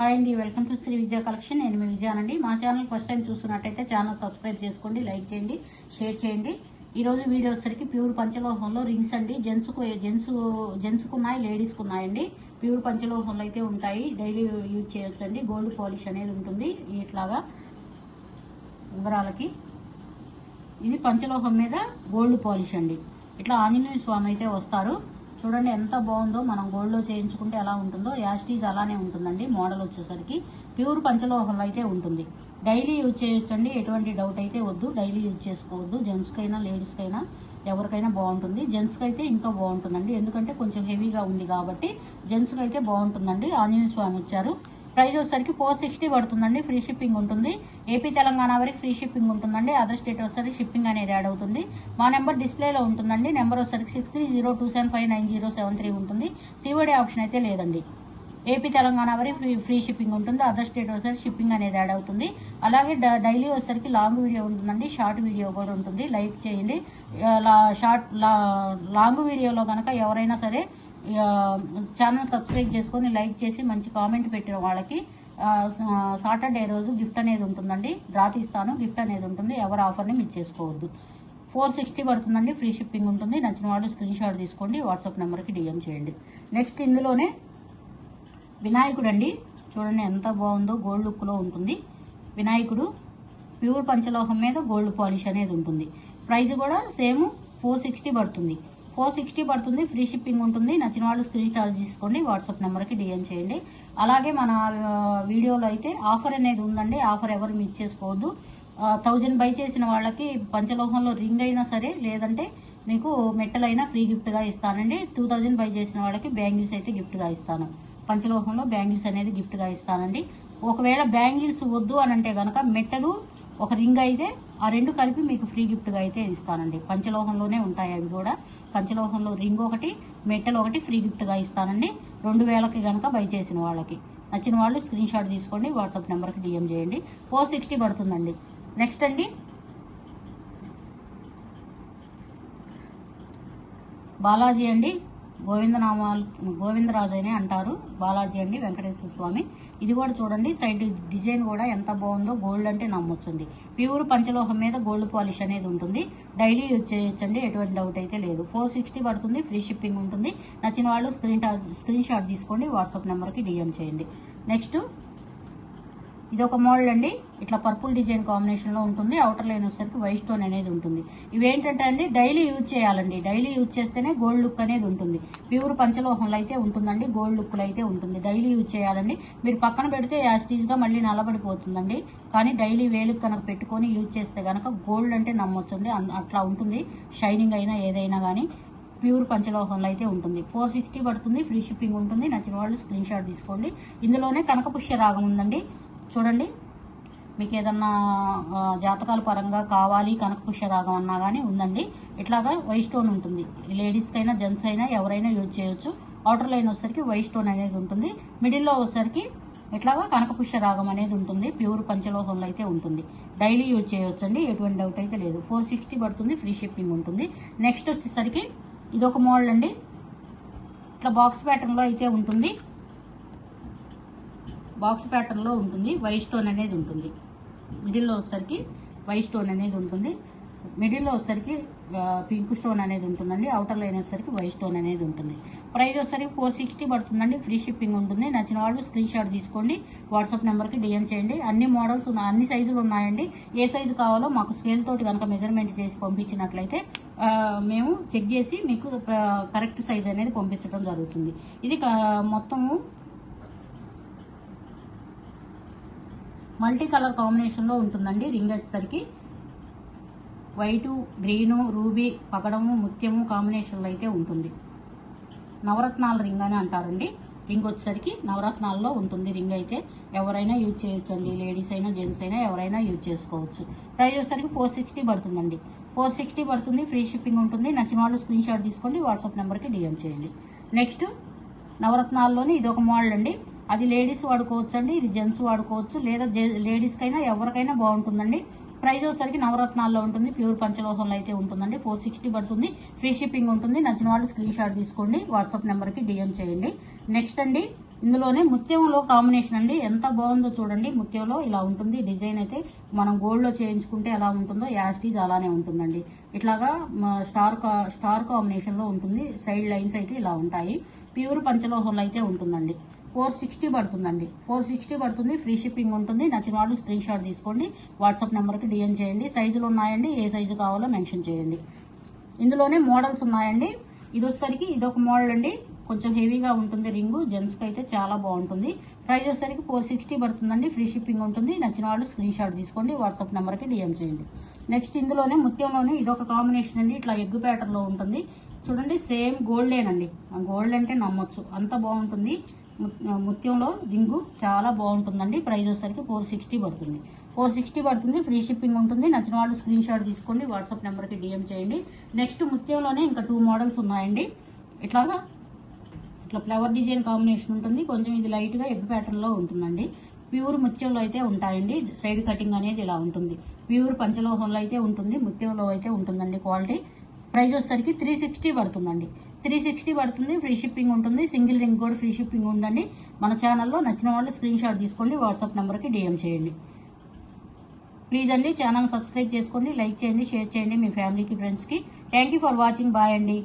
Hi అండి welcome to Shri విద్యా collection. నేను మీ విజయానండి మా ఛానల్ ఫస్ట్ టైం చూస్తున్నట్టయితే ఛానల్ సబ్స్క్రైబ్ చేసుకోండి లైక్ చేయండి షేర్ చేయండి. ఈ రోజు వీడియో వచ్చేసరికి ప్యూర్ పంచలోహంలో రింగ్స్ అండి. జెంట్స్కు జెంట్స్ జెంట్స్కు ఉన్నాయి లేడీస్కు ఉన్నాయండి. ప్యూర్ పంచలోహంలో అయితే ఉంటాయి. డైలీ యూజ్ చేయొచ్చండి. గోల్డ్ పాలిష్ అనేది ఉంటుంది ఇట్లాగా ఉంగరాలకి. ఇది పంచలోహం మీద గోల్డ్ పాలిష్ అండి. ఇట్లా ఆంజనేయ స్వామి అయితే వస్తారు. చూడండి ఎంత బాగుందో మనం గోల్డ్లో చేయించుకుంటే ఎలా ఉంటుందో. యాస్టీజ్ అలానే ఉంటుందండి మోడల్ వచ్చేసరికి. ప్యూర్ పంచలోహంలో అయితే ఉంటుంది. డైలీ యూజ్ చేయొచ్చండి. ఎటువంటి డౌట్ అయితే వద్దు. డైలీ యూజ్ చేసుకోవద్దు. జెంట్స్కైనా లేడీస్కైనా ఎవరికైనా బాగుంటుంది. జెంట్స్కి అయితే ఇంకా బాగుంటుందండి. ఎందుకంటే కొంచెం హెవీగా ఉంది కాబట్టి జెంట్స్కి అయితే బాగుంటుందండి. ఆంజనేయ స్వామి వచ్చారు. ప్రైస్ వచ్చేసరికి ఫోర్ సిక్స్టీ పడుతుందండి ఫ్రీ షిప్పింగ్ ఉంటుంది. ఏపీ తెలంగాణ వరకు ఫ్రీ షిప్పింగ్ ఉంటుందండి అదర్ స్టేట్ వచ్చేసరికి షిప్పింగ్ అనేది యాడ్ అవుతుంది. మా నెంబర్ డిస్ప్లేలో ఉంటుందండి నెంబర్ వచ్చేసరికి six three zero two seven five nine zero seven three ఉంటుంది. సివడి ఆప్షన్ అయితే లేదండి. ఏపీ తెలంగాణ వరకు ఫ్రీ ఫ్రీ షిప్పింగ్ ఉంటుంది అదర్ స్టేట్ వచ్చేసరికి షిప్పింగ్ అనేది యాడ్ అవుతుంది. అలాగే డైలీ వచ్చేసరికి లాంగ్ వీడియో ఉంటుందండి షార్ట్ వీడియో కూడా ఉంటుంది. లైక్ చేయండి. లా- షార్ట్ లా- లాంగ్ వీడియోలో కనుక ఎవరైనా సరే ఛానల్ సబ్స్క్రైబ్ చేసుకొని లైక్ చేసి మంచి కామెంట్ పెట్టిన వాళ్ళకి సాటర్డే రోజు గిఫ్ట్ అనేది ఉంటుందండి. డ్రా తీస్తాను గిఫ్ట్ అనేది ఉంటుంది. ఎవరు ఆఫర్ని మిస్ చేసుకోవద్దు. ఫోర్ సిక్స్టీ పడుతుందండి. ఫ్రీ షిప్పింగ్ ఉంటుంది. నచ్చిన వాళ్ళు స్క్రీన్ షాట్ తీసుకోండి. వాట్సాప్ నెంబర్కి డిఎం చేయండి. నెక్స్ట్ ఇందులోనే వినాయకుడు అండి చూడండి ఎంత బాగుందో గోల్డ్ లుక్లో ఉంటుంది. వినాయకుడు ప్యూర్ పంచలోహం మీద గోల్డ్ పాలిష్ అనేది ఉంటుంది. ప్రైజ్ కూడా సేమ్ ఫోర్ సిక్స్టీ పడుతుంది. ఫోర్ సిక్స్టీ పడుతుంది ఫ్రీ షిప్పింగ్ ఉంటుంది. నచ్చిన వాళ్ళు స్క్రీన్ షాట్ తీసుకోండి వాట్సాప్ నెంబర్కి డిఎం చేయండి. అలాగే మన వీడియోలో అయితే ఆఫర్ అనేది ఉందండి. ఆఫర్ ఎవరు మిస్ చేసుకోవద్దు. థౌజండ్ బై చేసిన వాళ్ళకి పంచలోహంలో రింగ్ అయినా సరే లేదంటే మీకు మెట్టలైనా ఫ్రీ గిఫ్ట్గా ఇస్తానండి. టూ థౌజండ్ బై చేసిన వాళ్ళకి బ్యాంగిల్స్ అయితే గిఫ్ట్గా ఇస్తాను. పంచలోహంలో బ్యాంగిల్స్ అనేది గిఫ్ట్గా ఇస్తానండి. ఒకవేళ బ్యాంగిల్స్ వద్దు అని అంటే కనుక మెట్టలు ఒక రింగ్ అయితే ఆ రెండు కలిపి మీకు ఫ్రీ గిఫ్ట్గా అయితే ఇస్తానండి. పంచలోహంలోనే ఉంటాయి అవి కూడా. పంచలోహంలో రింగ్ ఒకటి మెట్టలు ఒకటి ఫ్రీ గిఫ్ట్గా ఇస్తానండి. రెండు వేలకి కనుక బై చేసిన వాళ్ళకి. నచ్చిన వాళ్ళు స్క్రీన్ షాట్ తీసుకోండి వాట్సాప్ నెంబర్కి డిఎం చేయండి. ఫోర్ సిక్స్టీ పడుతుందండి. నెక్స్ట్ అండి. బాలాజీ అండి. గోవిందనామాలు గోవిందరాజు అనే అంటారు బాలాజీ అండి వెంకటేశ్వర స్వామి. ఇది కూడా చూడండి సైడ్ డిజైన్ కూడా ఎంత బాగుందో గోల్డ్ అంటే నమ్మొచ్చండి. ప్యూర్ పంచలోహం మీద గోల్డ్ పాలిష్ అనేది ఉంటుంది. డైలీ యూజ్ చేయొచ్చండి ఎటువంటి డౌట్ అయితే లేదు. ఫోర్ సిక్స్టీ పడుతుంది ఫ్రీ షిప్పింగ్ ఉంటుంది. నచ్చిన వాళ్ళు స్క్రీన్ స్క్రీన్ షాట్ తీసుకోండి వాట్సాప్ నెంబర్కి డిఎం చేయండి. నెక్స్ట్ ఇది ఒక మోడల్ అండి. ఇట్లా పర్పుల్ డిజైన్ కాంబినేషన్లో ఉంటుంది. అవుటర్ లైన్ వచ్చేసరికి వైట్ స్టోన్ అనేది ఉంటుంది. ఇవేంటంటే అండి డైలీ యూజ్ చేయాలండి. డైలీ యూజ్ చేస్తేనే గోల్డ్ లుక్ అనేది ఉంటుంది. ప్యూర్ పంచలోహంలో అయితే ఉంటుందండి. గోల్డ్ లుక్లో అయితే ఉంటుంది. డైలీ యూజ్ చేయాలండి. మీరు పక్కన పెడితే యాస్టీజ్గా మళ్ళీ నలబడిపోతుందండి. కానీ డైలీ వేలుకు కనుక పెట్టుకొని యూజ్ చేస్తే కనుక గోల్డ్ అంటే నమ్మొచ్చండి. అన్- అట్లా ఉంటుంది. షైనింగ్ అయినా ఏదైనా కానీ ప్యూర్ పంచలోహంలో అయితే ఉంటుంది. ఫోర్ సిక్స్టీ పడుతుంది. ఫ్రీ షిప్పింగ్ ఉంటుంది. నచ్చిన వాళ్ళు స్క్రీన్ షాట్ తీసుకోండి. ఇందులోనే కనకపుష్య రాగం ఉందండి. చూడండి. మీకు ఏదన్నా జాతకాల పరంగా కావాలి కనకపుష్య రాగం అన్నా కానీ ఉందండి. ఇట్లాగా వైట్ స్టోన్ ఉంటుంది. లేడీస్కైనా జెంట్స్ అయినా ఎవరైనా యూజ్ చేయొచ్చు. అవుటర్ లైన్ వచ్చేసరికి వైట్ స్టోన్ అనేది ఉంటుంది. మిడిల్లో వచ్చేసరికి ఇట్లాగా కనకపుష్య రాగం అనేది ఉంటుంది. ప్యూర్ పంచలోహంలో అయితే ఉంటుంది. డైలీ యూజ్ చేయొచ్చు అండి ఎటువంటి డౌట్ అయితే లేదు. ఫోర్ సిక్స్టీ పడుతుంది. ఫ్రీ షిప్పింగ్ ఉంటుంది. నెక్స్ట్ వచ్చేసరికి ఇది ఒక మోడల్ అండి. ఇట్లా బాక్స్ ప్యాటర్న్లో అయితే ఉంటుంది. బాక్స్ ప్యాటర్న్లో ఉంటుంది. వైట్ స్టోన్ అనేది ఉంటుంది. మిడిల్లో వచ్చేసరికి వైట్ స్టోన్ అనేది ఉంటుంది. మిడిల్లో వచ్చేసరికి పింక్ స్టోన్ అనేది ఉంటుందండి. అవుటర్ లైన్ వచ్చేసరికి వైట్ స్టోన్ అనేది ఉంటుంది. ప్రైస్ వచ్చేసరికి ఫోర్ సిక్స్టీ పడుతుందండి. ఫ్రీ షిప్పింగ్ ఉంటుంది. నచ్చిన వాళ్ళు స్క్రీన్ షాట్ తీసుకోండి. వాట్సాప్ నెంబర్కి డిఎం చేయండి. అన్ని మోడల్స్ ఉన్నాయి అన్ని సైజులు ఉన్నాయండి. ఏ సైజు కావాలో మాకు స్కేల్ తోటి కనుక మెజర్మెంట్ చేసి పంపించినట్లయితే మేము చెక్ చేసి మీకు కరెక్ట్ సైజ్ అనేది పంపించడం జరుగుతుంది. ఇది మొత్తము మల్టీ కలర్ కాంబినేషన్లో ఉంటుందండి. రింగ్ వచ్చేసరికి వైటు గ్రీను రూబీ పగడము ముత్యము కాంబినేషన్లో అయితే ఉంటుంది. నవరత్నాల రింగ్ అని అంటారండి. రింగ్ వచ్చేసరికి నవరత్నాల్లో ఉంటుంది రింగ్ అయితే. ఎవరైనా యూజ్ చేయొచ్చు అండి లేడీస్ అయినా జెంట్స్ అయినా ఎవరైనా యూజ్ చేసుకోవచ్చు. ప్రైస్ వచ్చేసరికి ఫోర్ సిక్స్టీ పడుతుందండి. ఫోర్ సిక్స్టీ పడుతుంది ఫ్రీ షిప్పింగ్ ఉంటుంది. నచ్చిన వాళ్ళు స్క్రీన్ షాట్ తీసుకోండి వాట్సాప్ నెంబర్కి డిఎం చేయండి. నెక్స్ట్ నవరత్నాల్లోని ఇది ఒక మోడల్ అండి. అది లేడీస్ వాడుకోవచ్చు అండి ఇది జెంట్స్ వాడుకోవచ్చు లేదా లేడీస్కైనా ఎవరికైనా బాగుంటుందండి. ప్రైజ్ వచ్చేసరికి నవరత్నాల్లో ఉంటుంది ప్యూర్ పంచలోహంలో అయితే ఉంటుందండి ఫోర్ సిక్స్టీ పడుతుంది ఫ్రీ షిప్పింగ్ ఉంటుంది నచ్చిన వాళ్ళు స్క్రీన్ షాట్ తీసుకోండి వాట్సాప్ నెంబర్కి డిఎం చేయండి. నెక్స్ట్ అండి ఇందులోనే ముత్యంలో కాంబినేషన్ అండి ఎంత బాగుందో చూడండి ముత్యంలో ఇలా ఉంటుంది డిజైన్ అయితే మనం గోల్డ్లో చేయించుకుంటే ఎలా ఉంటుందో యాస్టీజ్ అలానే ఉంటుందండి. ఇట్లాగా స్టార్ కా- స్టార్ కాంబినేషన్లో ఉంటుంది సైడ్ లైన్స్ అయితే ఇలా ఉంటాయి ప్యూర్ పంచలోహంలో అయితే ఉంటుందండి. ఫోర్ సిక్స్టీ పడుతుందండి. ఫోర్ సిక్స్టీ పడుతుంది ఫ్రీ షిప్పింగ్ ఉంటుంది. నచ్చిన వాళ్ళు స్క్రీన్ షాట్ తీసుకోండి. వాట్సాప్ నెంబర్కి డిఎం చేయండి. సైజులు ఉన్నాయండి. ఏ సైజు కావాలో మెన్షన్ చేయండి. ఇందులోనే మోడల్స్ ఉన్నాయండి. ఇది వచ్చేసరికి ఇదొక మోడల్ అండి. కొంచెం హెవీగా ఉంటుంది రింగు. జెంట్స్కి అయితే చాలా బాగుంటుంది. ప్రైస్ వచ్చేసరికి ఫోర్ సిక్స్టీ పడుతుందండి. ఫ్రీ షిప్పింగ్ ఉంటుంది. నచ్చిన వాళ్ళు స్క్రీన్ షాట్ తీసుకోండి. వాట్సాప్ నెంబర్కి డిఎం చేయండి. నెక్స్ట్ ఇందులోనే ముత్యంలోనే ఇదొక కాంబినేషన్ అండి. ఇట్లా ఎగ్ ప్యాటర్న్లో ఉంటుంది. చూడండి సేమ్ గోల్డేనండి. గోల్డ్ అంటే నమ్మొచ్చు. అంత బాగుంటుంది. ముత్యంలో రింగు చాలా బాగుంటుందండి. ప్రైస్ వచ్చేసరికి ఫోర్ సిక్స్టీ పడుతుంది. ఫోర్ సిక్స్టీ పడుతుంది. ఫ్రీ షిప్పింగ్ ఉంటుంది. నచ్చిన వాళ్ళు స్క్రీన్ షాట్ తీసుకోండి. వాట్సాప్ నెంబర్కి డిఎం చేయండి. నెక్స్ట్ ముత్యంలోనే ఇంకా టూ మోడల్స్ ఉన్నాయండి. ఇట్లాగా ఇట్లా ఫ్లవర్ డిజైన్ కాంబినేషన్ ఉంటుంది. కొంచెం ఇది లైట్గా ఎగ్ ప్యాటర్న్లో ఉంటుందండి. ప్యూర్ ముత్యంలో అయితే ఉంటాయండి. సైడ్ కటింగ్ అనేది ఇలా ఉంటుంది. ప్యూర్ పంచలోహంలో అయితే ఉంటుంది. ముత్యంలో అయితే ఉంటుందండి క్వాలిటీ. ప్రైస్ వచ్చేసరికి త్రీ సిక్స్టీ పడుతుందండి. త్రీ సిక్స్టీ పడుతుంది ఫ్రీ షిప్పింగ్ ఉంటుంది. సింగిల్ రింగ్ కూడా ఫ్రీ షిప్పింగ్ ఉందండి. మన ఛానల్లో నచ్చిన వాళ్ళు స్క్రీన్ షాట్ తీసుకోండి వాట్సాప్ నెంబర్కి డిఎం చేయండి. ప్లీజ్ అండి ఛానల్ సబ్స్క్రైబ్ చేసుకోండి లైక్ చేయండి షేర్ చేయండి మీ ఫ్యామిలీకి ఫ్రెండ్స్కి. Thank you for watching bye అండి.